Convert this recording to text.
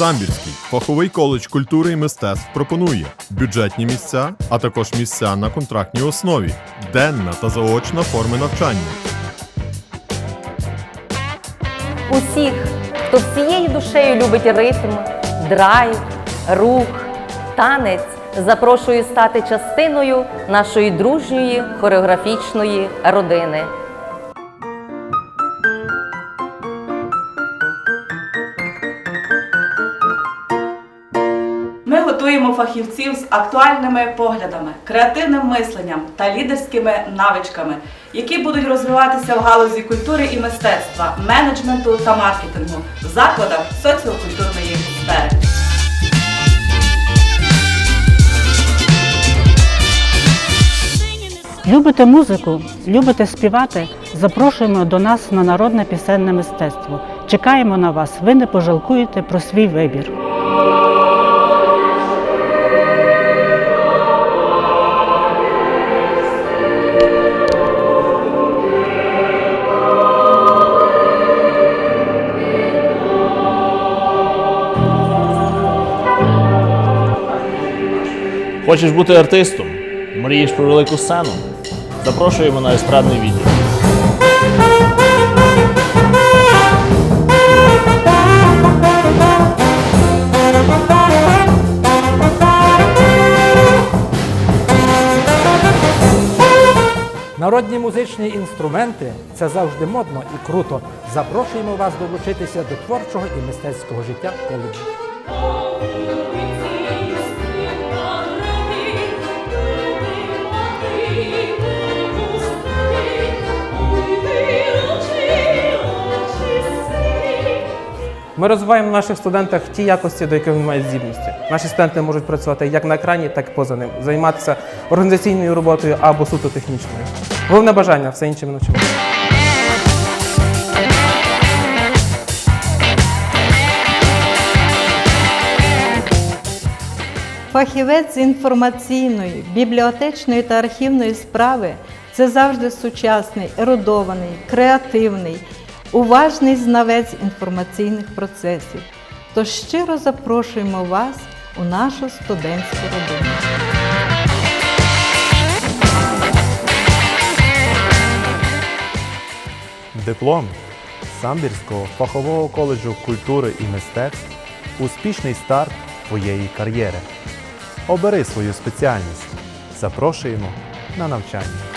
Самбірський фаховий коледж культури і мистецтв пропонує бюджетні місця, а також місця на контрактній основі, денна та заочна форми навчання. Усіх, хто всією душею любить ритм, драйв, рух, танець, запрошую стати частиною нашої дружньої хореографічної родини. Готуємо фахівців з актуальними поглядами, креативним мисленням та лідерськими навичками, які будуть розвиватися в галузі культури і мистецтва, менеджменту та маркетингу в закладах соціокультурної сфери. Любите музику, любите співати? Запрошуємо до нас на народне пісенне мистецтво. Чекаємо на вас. Ви не пожалкуєте про свій вибір. Хочеш бути артистом? Мрієш про велику сцену? Запрошуємо на естрадний відділ. Народні музичні інструменти це завжди модно і круто. Запрошуємо вас долучитися до творчого і мистецького життя коледжу. Ми розвиваємо в наших студентах ті якості, до яких вони мають здібності. Наші студенти можуть працювати як на екрані, так і поза ним, займатися організаційною роботою або суто технічною. Головне бажання, все інше ми навчимо. Фахівець з інформаційної, бібліотечної та архівної справи це завжди сучасний, ерудований, креативний, уважний знавець інформаційних процесів. Тож щиро запрошуємо вас у нашу студентську родину. Диплом Самбірського фахового коледжу культури і мистецтв успішний старт твоєї кар'єри. Обери свою спеціальність. Запрошуємо на навчання.